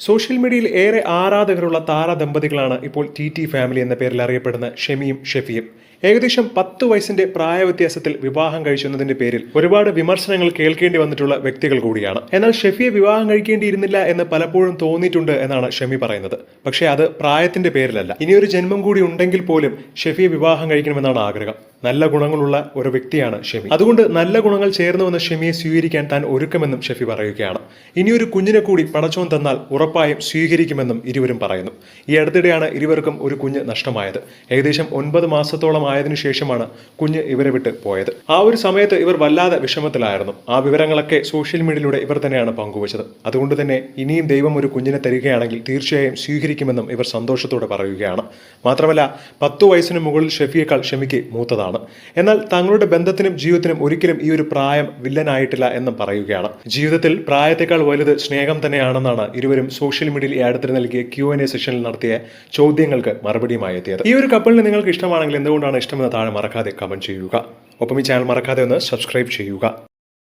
Social മീഡിയയിൽ ഏറെ ആരാധകരുള്ള താര ദമ്പതികളാണ് ഇപ്പോൾ ടി ടി ഫാമിലി എന്ന പേരിൽ അറിയപ്പെടുന്ന ഷെമിയും ഷെഫിയും ഏകദേശം പത്ത് വയസ്സിന്റെ പ്രായവ്യത്യാസത്തിൽ വിവാഹം കഴിച്ചെന്നതിന്റെ പേരിൽ ഒരുപാട് വിമർശനങ്ങൾ കേൾക്കേണ്ടി വന്നിട്ടുള്ള വ്യക്തികൾ കൂടിയാണ്. എന്നാൽ ഷെഫിയെ വിവാഹം കഴിക്കേണ്ടിയിരുന്നില്ല എന്ന് പലപ്പോഴും തോന്നിയിട്ടുണ്ട് എന്നാണ് ഷെമി പറയുന്നത്. പക്ഷേ അത് പ്രായത്തിന്റെ പേരിലല്ല. ഇനിയൊരു ജന്മം കൂടി ഉണ്ടെങ്കിൽ പോലും ഷെഫിയെ വിവാഹം കഴിക്കണമെന്നാണ് ആഗ്രഹം. നല്ല ഗുണങ്ങളുള്ള ഒരു വ്യക്തിയാണ് ഷെമി. അതുകൊണ്ട് നല്ല ഗുണങ്ങൾ ചേർന്നു വന്ന ഷെമിയെ സ്വീകരിക്കാൻ താൻ ഒരുക്കമെന്നും ഷെഫി പറയുകയാണ്. ഇനിയൊരു കുഞ്ഞിനെ കൂടി പടച്ചോൻ തന്നാൽ ഉറപ്പായും സ്വീകരിക്കുമെന്നും ഇരുവരും പറയുന്നു. ഈ അടുത്തിടെയാണ് ഇരുവർക്കും ഒരു കുഞ്ഞ് നഷ്ടമായത്. ഏകദേശം ഒൻപത് മാസത്തോളം ആയതിനു ശേഷമാണ് കുഞ്ഞ് ഇവരെ വിട്ട് പോയത്. ആ ഒരു സമയത്ത് ഇവർ വല്ലാതെ വിഷമത്തിലായിരുന്നു. ആ വിവരങ്ങളൊക്കെ സോഷ്യൽ മീഡിയയിലൂടെ ഇവർ തന്നെയാണ് പങ്കുവച്ചത്. അതുകൊണ്ട് തന്നെ ഇനിയും ദൈവം ഒരു കുഞ്ഞിനെ തരികയാണെങ്കിൽ തീർച്ചയായും സ്വീകരിക്കുമെന്നും ഇവർ സന്തോഷത്തോടെ പറയുകയാണ്. മാത്രമല്ല പത്തു വയസ്സിന് മുകളിൽ ഷെഫിയേക്കാൾ ഷെമിക്ക് മൂത്തതാണ്. എന്നാൽ തങ്ങളുടെ ബന്ധത്തിനും ജീവിതത്തിനും ഒരിക്കലും ഈ ഒരു പ്രായം വില്ലനായിട്ടില്ല എന്നും പറയുകയാണ്. ജീവിതത്തിൽ പ്രായത്തെക്കാൾ വലുത് സ്നേഹം തന്നെയാണെന്നാണ് ഇരുവരും സോഷ്യൽ മീഡിയയിൽ ഈ നൽകിയ ക്യു എൻ എ സെഷനിൽ നടത്തിയ ചോദ്യങ്ങൾക്ക് മറുപടിയുമായി എത്തിയത്. ഈ ഒരു കപ്പലിന് നിങ്ങൾക്ക് ഇഷ്ടമാണെങ്കിൽ എന്തുകൊണ്ടാണ് ഇഷ്ടമെന്ന് താഴെ മറക്കാതെ കമന്റ് ചെയ്യുക. ഒപ്പം ഈ ചാനൽ മറക്കാതെ ഒന്ന് സബ്സ്ക്രൈബ് ചെയ്യുക.